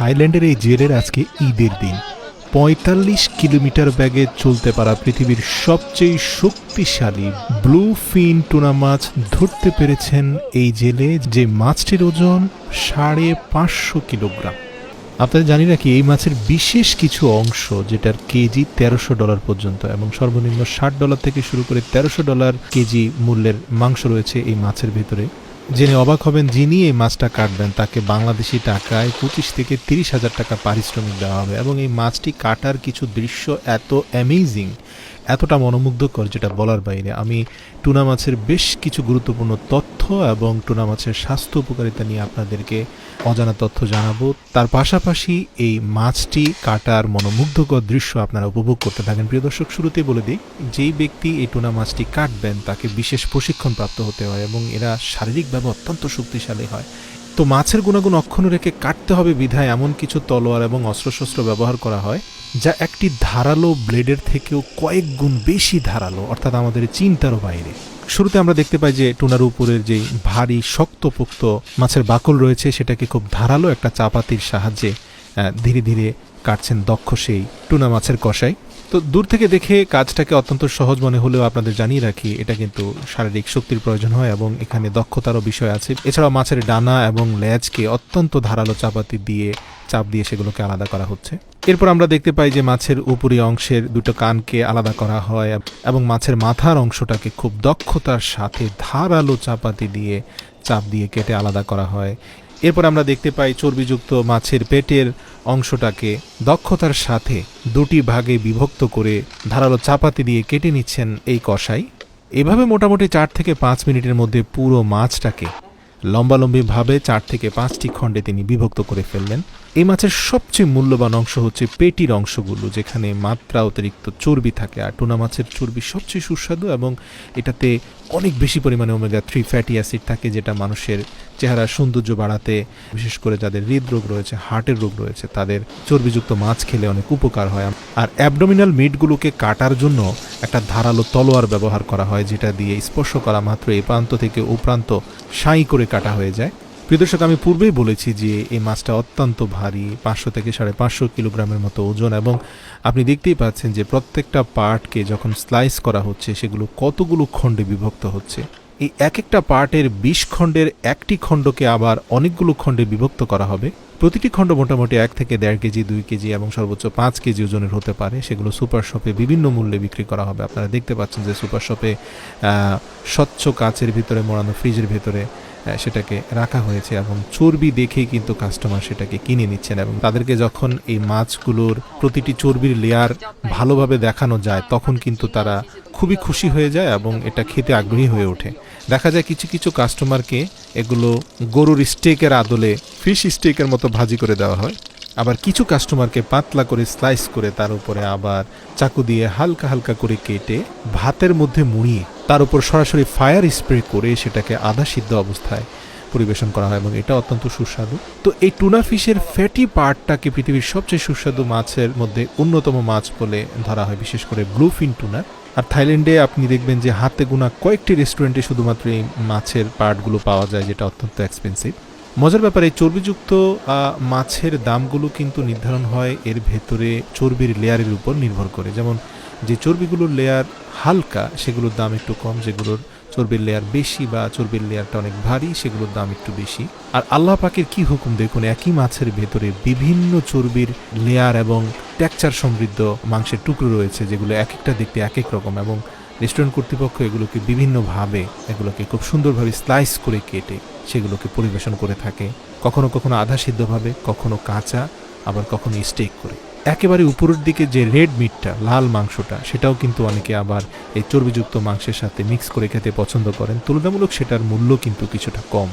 থাইল্যান্ডের এই জেলের আজকে ঈদের দিন। পঁয়তাল্লিশ কিলোমিটার ব্যাগে চলতে পারা পৃথিবীর সবচেয়ে শক্তিশালী ব্লু ফিন টুনা মাছ ধরতে পেরেছেন এই জেলে যে মাছটির ওজন সাড়ে পাঁচশো কিলোগ্রাম। আপনারা জানি নাকি এই মাছের বিশেষ কিছু অংশ যেটার কেজি তেরোশো ডলার পর্যন্ত এবং সর্বনিম্ন ষাট ডলার থেকে শুরু করে তেরোশো ডলার কেজি মূল্যের মাংস রয়েছে এই মাছের ভিতরে। জেনে অবাক হবেন যিনি এই মাছটা কাটবেন। তাকে বাংলাদেশি টাকায় পঁচিশ থেকে তিরিশ হাজার টাকা পারিশ্রমিক দেওয়া হবে এবং এই মাছটি কাটার কিছু দৃশ্য এত অ্যামেজিং এতটা মনোমুগ্ধকর যেটা বলার বাইরে। আমি টুনা মাছের বেশ কিছু গুরুত্বপূর্ণ তথ্য এবং টুনা মাছের স্বাস্থ্য উপকারিতা নিয়ে আপনাদেরকে অজানা তথ্য জানাব। তার পাশাপাশি এই মাছটি কাটার মনোমুগ্ধকর দৃশ্য আপনারা উপভোগ করতে থাকেন। প্রিয় দর্শক, শুরুতেই বলে দিই, যেই ব্যক্তি এই টুনা মাছটি কাটবেন, তাকে বিশেষ প্রশিক্ষণ প্রাপ্ত হতে হয় এবং এরা শারীরিকভাবে অত্যন্ত শক্তিশালী হয়। তো মাছের গুণাগুণ অক্ষুণ্ণ রেখে কাটতে হবে বিধায় এমন কিছু তলোয়ার এবং অস্ত্রশস্ত্র ব্যবহার করা হয়, যা একটি ধারালো ব্লেডের থেকেও কয়েক গুণ বেশি ধারালো, অর্থাৎ আমাদের চিন্তারও বাইরে। শুরুতে আমরা দেখতে পাই যে টুনার উপরের যে ভারী শক্তপোক্ত মাছের বাকল রয়েছে, সেটাকে খুব ধারালো একটা চাপাতির সাহায্যে ধীরে ধীরে কাটছেন দক্ষ সেই টুনা মাছের কষাই তো দূর থেকে দেখে কাজটাকে অত্যন্ত সহজ মনে হলেও আপনাদের জানিয়ে রাখি, এটা কিন্তু শারীরিক শক্তির প্রয়োজন হয় এবং এখানে দক্ষতারও বিষয় আছে। এছাড়াও মাছের ডানা এবং লেজকে অত্যন্ত ধারালো চাপাতি দিয়ে, চাপ দিয়ে সেগুলোকে আলাদা করা হচ্ছে। এরপর আমরা দেখতে পাই যে মাছের উপরি অংশের দুটো কানকে আলাদা করা হয় এবং মাছের মাথার অংশটাকে খুব দক্ষতার সাথে ধারালো চাপাতি দিয়ে, চাপ দিয়ে কেটে আলাদা করা হয়। এরপর আমরা দেখতে পাই চর্বিযুক্ত মাছের পেটের অংশটাকে দক্ষতার সাথে দুটি ভাগে বিভক্ত করে ধারালো চাপাতি দিয়ে কেটে নিচ্ছেন এই কষাই এভাবে মোটামুটি চার থেকে পাঁচ মিনিটের মধ্যে পুরো মাছটাকে লম্বালম্বিভাবে চার থেকে পাঁচটি খণ্ডে তিনি বিভক্ত করে ফেললেন। এই মাছের সবচেয়ে মূল্যবান অংশ হচ্ছে পেটির অংশগুলো, যেখানে মাত্রা অতিরিক্ত চর্বি থাকে। আর টুনা মাছের চর্বি সবচেয়ে সুস্বাদু এবং এটাতে অনেক বেশি পরিমাণে ওমেগা থ্রি ফ্যাটি অ্যাসিড থাকে, যেটা মানুষের চেহারার সৌন্দর্য বাড়াতে, বিশেষ করে যাদের হৃদরোগ রয়েছে, হার্টের রোগ রয়েছে, তাদের চর্বিযুক্ত মাছ খেলে অনেক উপকার হয়। আর অ্যাবডোমিনাল মিটগুলোকে কাটার জন্য একটা ধারালো তলোয়ার ব্যবহার করা হয়, যেটা দিয়ে স্পর্শ করা মাত্র এই প্রান্ত থেকে ও প্রান্ত সাঁই করে কাটা হয়ে যায়। প্রিয় দর্শক, আমি পূর্বেই বলেছি যে এই মাছটা অত্যন্ত ভারী, পাঁচশো থেকে সাড়ে পাঁচশো কিলোগ্রামের মতো ওজন এবং আপনি দেখতেই পাচ্ছেন যে প্রত্যেকটা পার্টকে যখন স্লাইস করা হচ্ছে, সেগুলো কতগুলো খণ্ডে বিভক্ত হচ্ছে। এই এক একটা পার্টের বিশ খণ্ডের একটি খণ্ডকে আবার অনেকগুলো খণ্ডে বিভক্ত করা হবে। প্রতিটি খণ্ড মোটামুটি এক থেকে দেড় কেজি, দুই কেজি এবং সর্বোচ্চ পাঁচ কেজি ওজনের হতে পারে। সেগুলো সুপার শপে বিভিন্ন মূল্যে বিক্রি করা হবে। আপনারা দেখতে পাচ্ছেন যে সুপার শপে স্বচ্ছ কাচের ভিতরে, মোড়ানো ফ্রিজের ভিতরে সেটাকে রাখা হয়েছে এবং চর্বি দেখেই কিন্তু কাস্টমার সেটাকে কিনে নিচ্ছেন এবং তাদেরকে যখন এই মাছগুলোর প্রতিটি চর্বির লেয়ার ভালোভাবে দেখানো যায়, তখন কিন্তু তারা খুবই খুশি হয়ে যায় এবং এটা খেতে আগ্রহী হয়ে ওঠে। দেখা যায় কিছু কিছু কাস্টমারকে এগুলো গরুর স্টেকের আদলে ফিশ স্টেকের মতো ভাজি করে দেওয়া হয়। আবার কিছু কাস্টমারকে পাতলা করে স্লাইস করে তার উপরে আবার চাকু দিয়ে হালকা হালকা করে কেটে ভাতের মধ্যে মুড়িয়ে তার উপর সরাসরি ফায়ার স্প্রে করে সেটাকে আধা সিদ্ধ অবস্থায় পরিবেশন করা হয় এবং এটা অত্যন্ত সুস্বাদু। তো এই টুনা ফিশের ফ্যাটি পার্টটাকে পৃথিবীর সবচেয়ে সুস্বাদু মাছের মধ্যে অন্যতম মাছ বলে ধরা হয়, বিশেষ করে ব্লুফিন টুনা আর থাইল্যান্ডে আপনি দেখবেন যে হাতে গোনা কয়েকটি রেস্টুরেন্টে শুধুমাত্র এই মাছের পার্টগুলো পাওয়া যায়, যেটা অত্যন্ত এক্সপেন্সিভ মজার ব্যাপারে, এই চর্বিযুক্ত মাছের দামগুলো কিন্তু নির্ধারণ হয় এর ভেতরে চর্বির লেয়ারের উপর নির্ভর করে। যেমন, যে চর্বিগুলোর লেয়ার হালকা, সেগুলোর দাম একটু কম, যেগুলোর চর্বির লেয়ার বেশি বা চর্বির লেয়ারটা অনেক ভারী, সেগুলোর দাম একটু বেশি। আর আল্লাহ পাকের কি হুকুম দেখুন? একই মাছের ভেতরে বিভিন্ন চর্বির লেয়ার এবং টেক্সচার সমৃদ্ধ মাংসের টুকরো রয়েছে, যেগুলো এক একটা দেখতে এক এক রকম এবং রেস্টুরেন্ট কর্তৃপক্ষ এগুলোকে বিভিন্নভাবে, এগুলোকে খুব সুন্দরভাবে স্লাইস করে কেটে সেগুলোকে পরিবেশন করে থাকে। কখনো কখনো আধা সিদ্ধভাবে, কখনো কাঁচা, আবার কখনো স্টেক করে। একেবারে উপরের দিকে যে রেড মিটটা, লাল মাংসটা, সেটাও কিন্তু অনেকে আবার এই চর্বিযুক্ত মাংসের সাথে মিক্স করে খেতে পছন্দ করেন। তুলনামূলক সেটার মূল্য কিন্তু কিছুটা কম।